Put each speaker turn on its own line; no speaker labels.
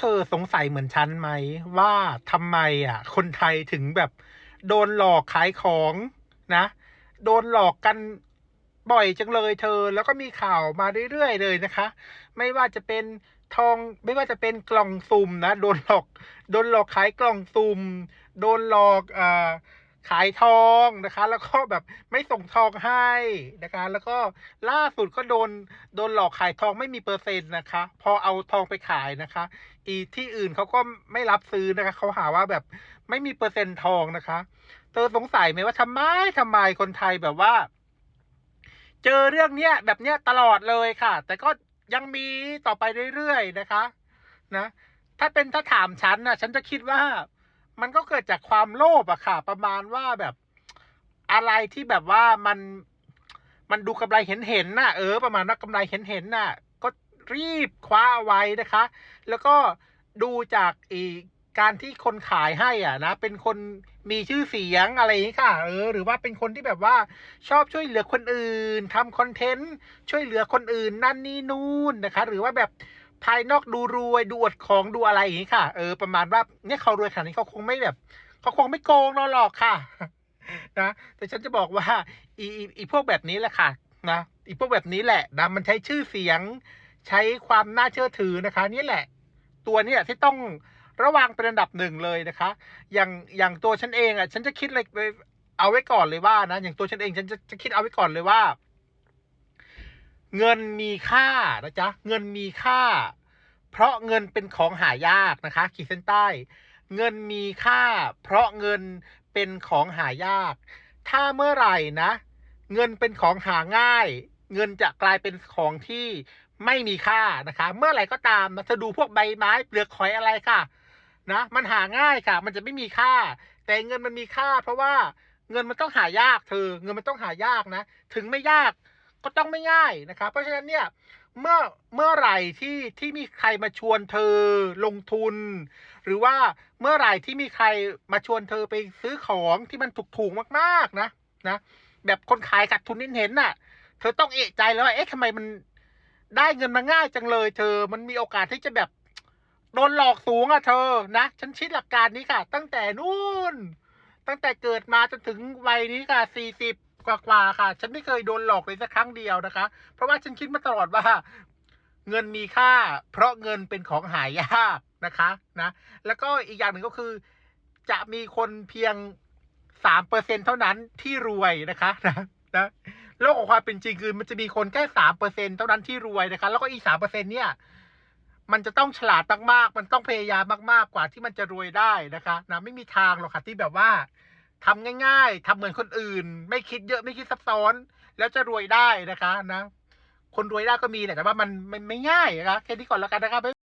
เธอสงสัยเหมือนฉันไหม ว่าทำไมอะ คนไทยถึงแบบโดนหลอกขายของนะ โดนหลอกกันบ่อยจังเลยเธอ แล้วก็มีข่าวมาเรื่อยๆเลยนะคะ ไม่ว่าจะเป็นทองไม่ว่าจะเป็นกล่องซุ่มนะ โดนหลอก โดนหลอกขายกล่องซุ่ม โดนหลอกอ่า ขายทองนะคะ แล้วก็แบบไม่ส่งทองให้นะคะ แล้วก็ล่าสุดก็โดนโดนหลอกขายทองไม่มีเปอร์เซ็นต์นะคะ พอเอาทองไปขายนะคะ อีที่อื่นเขาก็ไม่รับซื้อนะคะเขาหาว่าแบบไม่มีเปอร์เซ็นต์ทองนะคะ เธอสงสัยไหมว่าทำไมทำไมคนไทยแบบว่า เจอเรื่องเนี้ยแบบเนี้ยตลอดเลยค่ะ แต่ก็ยังมีต่อไปเรื่อยๆนะคะ นะ ถ้าเป็นถ้าถามฉันนะฉันจะคิดว่า ดจากความโลภอะค่ะ ประมาณว่าแบบอะไรที่แบบว่ามันมันดูกำไรเห็นเห็นๆน่ะเออประมาณว่ากำไรเห็นเห็นๆน่ะ ก็รีบคว้าเอาไว้นะคะ แล้วก็ดูจากอีกการที่คนขายให้อะนะ เป็นคนมีชื่อเสียงอะไรอย่างนี้ค่ะ เออ หรือว่าเป็นคนที่แบบว่าชอบช่วยเหลือคนอื่นทำคอนเทนต์ช่วยเหลือคนอื่นนั่นนี่นู่นนะคะ หรือว่าแบบ ภายนอกดูรวยดูอวดของดูอะไรอย่างนี้ค่ะ เออ ประมาณว่าเนี่ยเขารวยขนาดนี้เขาคงไม่แบบเขาคงไม่โกงเราหรอกค่ะ นะ แต่ฉันจะบอกว่าอีอีอีพวกแบบนี้แหละค่ะ นะอีพวกแบบนี้แหละนะมันใช้ชื่อเสียง ใช้ความน่าเชื่อถือนะคะ นี่แหละ ตัวนี้แหละที่ต้องระวังเป็นอันดับหนึ่งเลยนะคะ อย่างอย่างตัวฉันเองอะ ฉันจะคิดเลยเอาไว้ก่อนเลยว่านะอย่างตัวฉันเองฉันจะจะคิดเอาไว้ก่อนเลยว่า เงินมีค่านะจ๊ะ เงินมีค่า เพราะเงินเป็นของหายากนะคะขีดเส้นใต้ เงินมีค่า เพราะเงินเป็นของหายาก ถ้าเมื่อไหร่นะ เงินเป็นของหาง่าย เงินจะกลายเป็นของที่ไม่มีค่านะคะ เมื่อไหร่ก็ตามนะเธอดูพวกใบไม้เปลือกหอยอะไรค่ะ นะ มันหาง่ายค่ะ มันจะไม่มีค่า แต่เงินมันมีค่า เพราะว่าเงินมันต้องหายากเธอ เงินมันต้องหายากนะ ถึงไม่ยาก ก็ต้องไม่ง่ายนะคะเพราะฉะนั้นเนี่ยเมื่อเมื่อไหร่ที่ที่มีใครมาชวนเธอลงทุน หรือว่าเมื่อไหร่ที่มีใครมาชวนเธอไปซื้อของที่มันถูกๆมาก ๆนะนะ แบบคนขายขาดทุนนิดเห็นน่ะ เธอต้องเอะใจแล้วว่าเอ๊ะทำไมมันได้เงินมาง่ายจังเลย เธอมันมีโอกาสที่จะแบบโดนหลอกสูงอะเธอนะฉันชิดหลักการนี้ค่ะ ตั้งแต่นู่น ตั้งแต่เกิดมาจนถึงวัยนี้ค่ะสี่สิบ กว่าๆค่ะ ฉันไม่เคยโดนหลอกเลยสักครั้งเดียวนะคะ เพราะว่าฉันคิดมาตลอดว่า เงินมีค่า เพราะเงินเป็นของหายากนะคะนะ แล้วก็อีกอย่างหนึ่งก็คือ จะมีคนเพียงสามเปอร์เซ็นเท่านั้นที่รวยนะคะนะนะโลกของความเป็นจริงคือมันจะมีคนแค่สามเปอร์เซ็นเท่านั้นที่รวยนะคะ แล้วก็อีกสามเปอร์เซ็นเนี่ยมันจะต้องฉลาดมากๆ มันต้องพยายามมากๆ กว่าที่มันจะรวยได้นะคะนะไม่มีทางหรอกค่ะที่แบบว่า ทำง่าย ๆทำเหมือนคนอื่น ไม่คิดเยอะไม่คิดซับซ้อน แล้วจะรวยได้นะคะนะ คนรวยได้ก็มีแหละแต่ว่ามันมันไม่ง่ายนะคะแค่นี้ก่อนแล้วกันนะครับ